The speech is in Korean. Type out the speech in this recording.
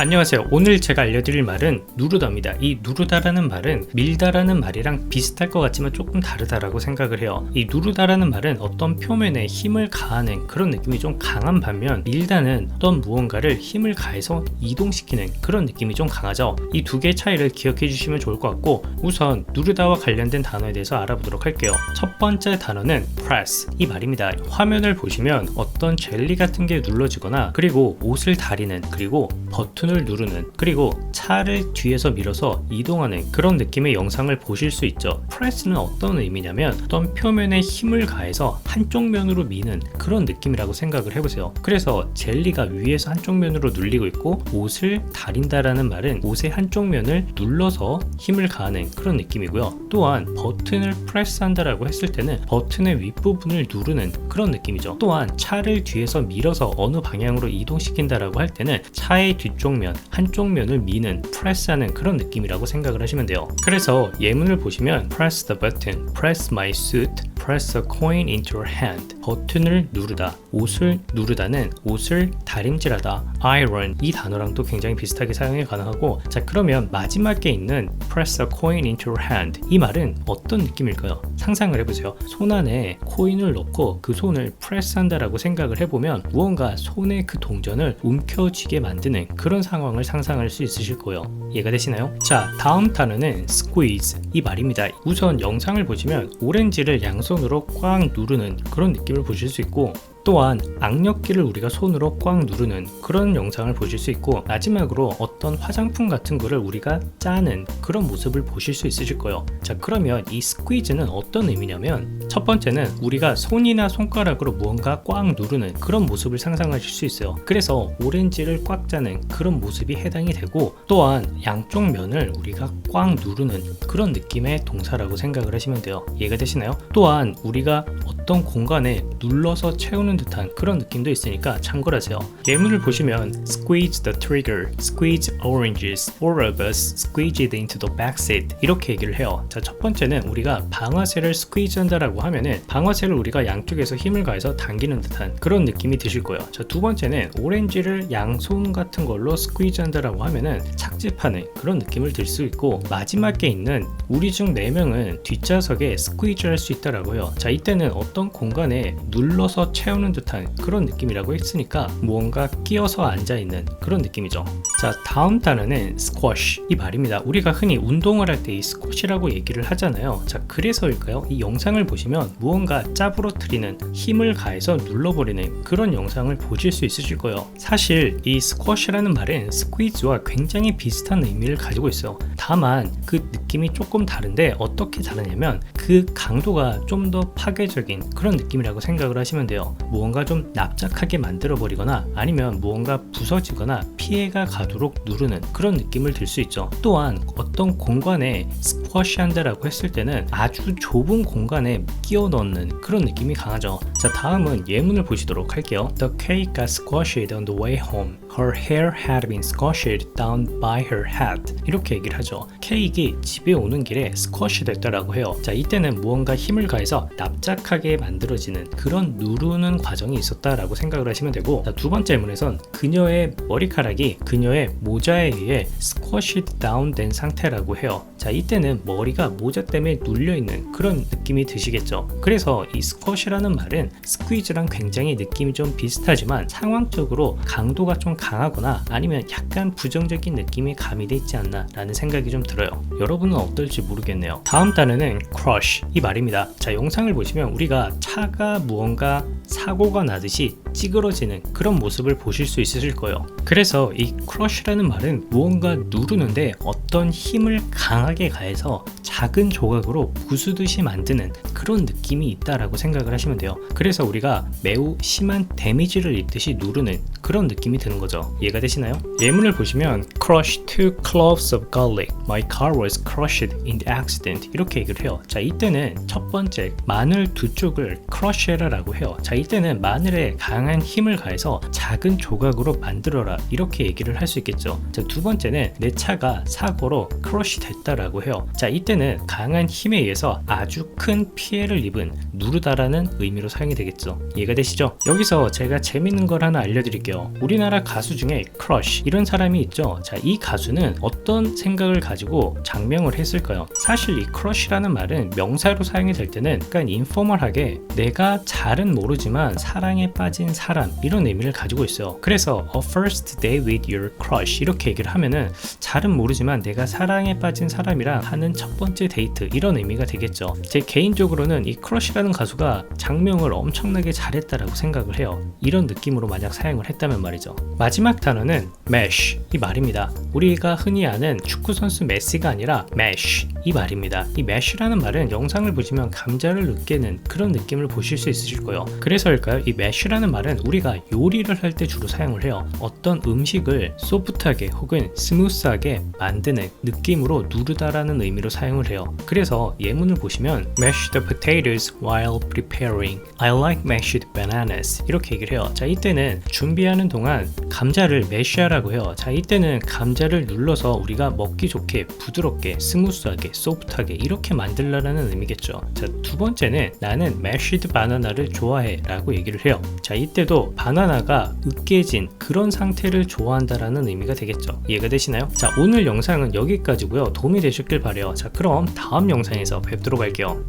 안녕하세요. 오늘 제가 알려드릴 말은 누르다입니다. 이 누르다라는 말은 밀다라는 말이랑 비슷할 것 같지만 조금 다르다라고 생각을 해요. 이 누르다라는 말은 어떤 표면에 힘을 가하는 그런 느낌이 좀 강한 반면 밀다는 어떤 무언가를 힘을 가해서 이동시키는 그런 느낌이 좀 강하죠. 이 두 개의 차이를 기억해 주시면 좋을 것 같고 우선 누르다와 관련된 단어에 대해서 알아보도록 할게요. 첫 번째 단어는 press 이 말입니다. 화면을 보시면 어떤 젤리 같은 게 눌러지거나 그리고 옷을 다리는 그리고 버튼 을 누르는 그리고 차를 뒤에서 밀어서 이동하는 그런 느낌의 영상을 보실 수 있죠. 프레스는 어떤 의미냐면 어떤 표면에 힘을 가해서 한쪽 면으로 미는 그런 느낌이라고 생각을 해보세요. 그래서 젤리가 위에서 한쪽 면으로 눌리고 있고 옷을 다린다라는 말은 옷의 한쪽 면을 눌러서 힘을 가하는 그런 느낌이고요. 또한 버튼을 프레스한다라고 했을 때는 버튼의 윗부분을 누르는 그런 느낌이죠. 또한 차를 뒤에서 밀어서 어느 방향으로 이동시킨다라고 할 때는 차의 뒤쪽 면, 한쪽 면을 미는 프레스하는 그런 느낌이라고 생각을 하시면 돼요. 그래서 예문을 보시면 press the button, press my suit, press a coin into your hand. 버튼을 누르다, 옷을 누르다는 옷을 다림질하다, iron 이 단어랑 또 굉장히 비슷하게 사용이 가능하고 자 그러면 마지막에 있는 press a coin into your hand 이 말은 어떤 느낌일까요? 상상을 해보세요. 손 안에 코인을 넣고 그 손을 프레스한다라고 생각을 해보면 무언가 손의 그 동전을 움켜쥐게 만드는 그런 상황을 상상할 수 있으실 거예요. 이해가 되시나요? 자, 다음 단어는 squeeze 이 말입니다. 우선 영상을 보시면 오렌지를 양손 으로 꽉 누르는 그런 느낌을 보실 수 있고 또한 악력기를 우리가 손으로 꽉 누르는 그런 영상을 보실 수 있고 마지막으로 어떤 화장품 같은 거를 우리가 짜는 그런 모습을 보실 수 있으실 거예요. 자 그러면 이 스퀴즈는 어떤 의미냐면 첫 번째는 우리가 손이나 손가락으로 무언가 꽉 누르는 그런 모습을 상상하실 수 있어요. 그래서 오렌지를 꽉 짜는 그런 모습이 해당이 되고 또한 양쪽 면을 우리가 꽉 누르는 그런 느낌의 동사라고 생각을 하시면 돼요. 이해가 되시나요? 또한 우리가 어떤 공간에 눌러서 채우는 듯한 그런 느낌도 있으니까 참고를 하세요. 예문을 보시면 squeeze the trigger, squeeze oranges, four of us squeezed into the backseat 이렇게 얘기를 해요. 자, 첫 번째는 우리가 방아쇠를 squeeze 한다라고 하면은 방아쇠를 우리가 양쪽에서 힘을 가해서 당기는 듯한 그런 느낌이 드실 거예요. 자, 두 번째는 오렌지를 양손 같은 걸로 squeeze 한다라고 하면은 착즙하는 그런 느낌을 들 수 있고 마지막에 있는 우리 중 4명은 뒷좌석에 squeeze 할수 있다라고 해요. 자, 이때는 어떤 공간에 눌러서 채우는 듯한 그런 느낌이라고 했으니까 무언가 끼어서 앉아 있는 그런 느낌이죠. 자, 다음 단어는 squash 이 말입니다. 우리가 흔히 운동을 할 때이 squash라고 얘기를 하잖아요. 자, 그래서일까요? 이 영상을 보시면 무언가 짜부러뜨리는 힘을 가해서 눌러버리는 그런 영상을 보실 수 있으실 거예요. 사실 이 squash라는 말은 squeeze와 굉장히 비슷한 의미를 가지고 있어요. 다만 그 느낌이 조금 다른데 어떻게 다르냐면 그 강도가 좀 더 파괴적인 그런 느낌이라고 생각을 하시면 돼요. 무언가 좀 납작하게 만들어 버리거나 아니면 무언가 부서지거나 피해가 가도록 누르는 그런 느낌을 들 수 있죠. 또한 어떤 공간에 한다라고 했을 때는 아주 좁은 공간에 끼워 넣는 그런 느낌이 강하죠. 자, 다음은 예문을 보시도록 할게요. The cake got squashed on the way home. Her hair had been squashed down by her head. 이렇게 얘기를 하죠. 케이크 집에 오는 길에 스쿼시 됐다라고 해요. 자, 이때는 무언가 힘을 가해서 납작하게 만들어지는 그런 누르는 과정이 있었다라고 생각을 하시면 되고 자, 두 번째 문에선 그녀의 머리카락이 그녀의 모자에 의해 스쿼시 다운 된 상태라고 해요. 자, 이때는 머리가 모자 때문에 눌려 있는 그런 느낌이 드시겠죠. 그래서 이 스쿼시라는 말은 스퀴즈랑 굉장히 느낌이 좀 비슷하지만 상황적으로 강도가 좀 강하거나 아니면 약간 부정적인 느낌이 가미돼 있지 않나 라는 생각이 좀 들어요. 여러분은 어떨지 모르겠네요. 다음 단어는 crush 이 말입니다. 자, 영상을 보시면 우리가 차가 무언가 사고가 나듯이 찌그러지는 그런 모습을 보실 수 있으실 거예요. 그래서 이 crush라는 말은 무언가 누르는데 어떤 힘을 강하게 가해서 작은 조각으로 부수듯이 만드는 그런 느낌이 있다라고 생각을 하시면 돼요. 그래서 우리가 매우 심한 데미지를 입듯이 누르는 그런 느낌이 드는 거죠. 이해가 되시나요? 예문을 보시면 crush two cloves of garlic. My car was crushed in the accident. 이렇게 얘기를 해요. 자, 이때는 첫 번째 마늘 두 쪽을 crush해라라고 해요. 자, 이때는 마늘에 강한 힘을 가해서 작은 조각으로 만들어라 이렇게 얘기를 할 수 있겠죠. 자, 두 번째는 내 차가 사고로 crush 됐다라고 해요. 자, 이때는 강한 힘에 의해서 아주 큰 피해를 입은 누르다라는 의미로 사용이 되겠죠. 이해가 되시죠? 여기서 제가 재밌는 걸 하나 알려드릴게요. 우리나라 가수 중에 크러쉬 이런 사람이 있죠. 자, 이 가수는 어떤 생각을 가지고 장명을 했을까요? 사실 이 크러쉬라는 말은 명사로 사용이 될 때는 약간 인포멀하게 내가 잘은 모르지만 사랑에 빠진 사람 이런 의미를 가지고 있어요. 그래서 a first day with your crush 이렇게 얘기를 하면은 잘은 모르지만 내가 사랑에 빠진 사람이랑 하는 첫 번째 데이트 이런 의미가 되겠죠. 제 개인적으로는 이 크러쉬라는 가수가 장명을 엄청나게 잘했다라고 생각을 해요. 이런 느낌으로 만약 사용을 했다면 말이죠. 마지막 단어는 mesh 이 말입니다. 우리가 흔히 아는 축구 선수 메시가 아니라 mesh 이 말입니다. 이 mesh라는 말은 영상을 보시면 감자를 으깨는 그런 느낌을 보실 수 있으실 거예요. 그래서일까요? 이 mesh라는 말은 우리가 요리를 할 때 주로 사용을 해요. 어떤 음식을 소프트하게 혹은 스무스하게 만드는 느낌으로 누르다라는 의미로 사용을 해요. 그래서 예문을 보시면 mash the potatoes while preparing. I like mashed bananas. 이렇게 얘기를 해요. 자, 이때는 준비 하는 동안 감자를 매쉬하라고 해요. 자, 이때는 감자를 눌러서 우리가 먹기 좋게 부드럽게 스무스하게 소프트하게 이렇게 만들라는 의미겠죠. 자, 두 번째는 나는 mashed banana를 좋아해 라고 얘기를 해요. 자, 이때도 바나나가 으깨진 그런 상태를 좋아한다라는 의미가 되겠죠. 이해가 되시나요? 자, 오늘 영상은 여기까지고요. 도움이 되셨길 바래요. 자, 그럼 다음 영상에서 뵙도록 할게요.